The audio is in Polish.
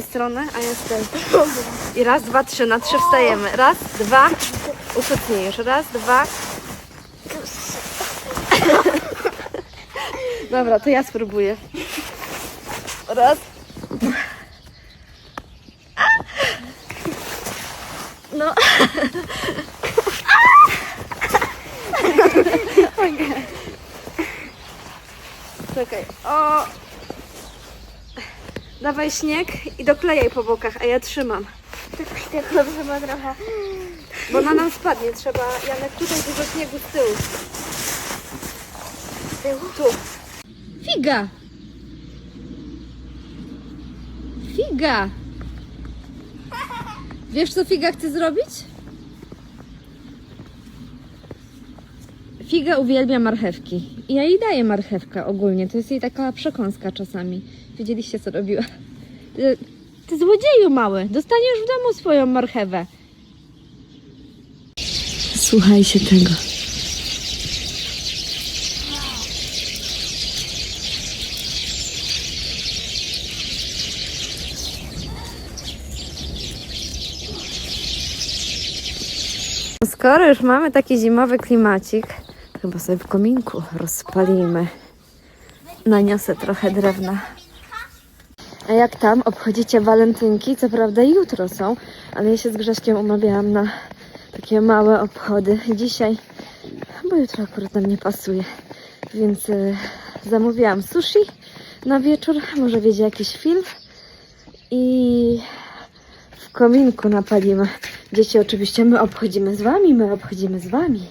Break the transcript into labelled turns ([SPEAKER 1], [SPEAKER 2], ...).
[SPEAKER 1] stronę, a ja z tej. I raz, dwa, trzy, na trzy wstajemy. Raz, dwa, ukucnij już. Raz, dwa. Dobra, to ja spróbuję. Raz. No. Czekaj. O. Dawaj śnieg i doklejaj po bokach, a ja trzymam.
[SPEAKER 2] Tak dobrze ma trochę.
[SPEAKER 1] Bo ona nam spadnie. Trzeba, Janek, tutaj dużo śniegu z tyłu.
[SPEAKER 2] Z tyłu.
[SPEAKER 1] Tu. Figa! Figa! Wiesz, co Figa chce zrobić? Figa uwielbia marchewki. I ja jej daję marchewkę ogólnie. To jest jej taka przekąska czasami. Widzieliście, co robiła? Ty, ty złodzieju mały, dostaniesz w domu swoją marchewę. Słuchajcie tego. Skoro już mamy taki zimowy klimacik, chyba sobie w kominku rozpalimy. Naniosę trochę drewna. A jak tam? Obchodzicie walentynki? Co prawda jutro są, ale ja się z Grześkiem umawiałam na takie małe obchody dzisiaj, bo jutro akurat nam nie pasuje. Więc y, zamówiłam sushi na wieczór, może wiedzie jakiś film i w kominku napalimy. Dzieci oczywiście my obchodzimy z wami, my obchodzimy z wami.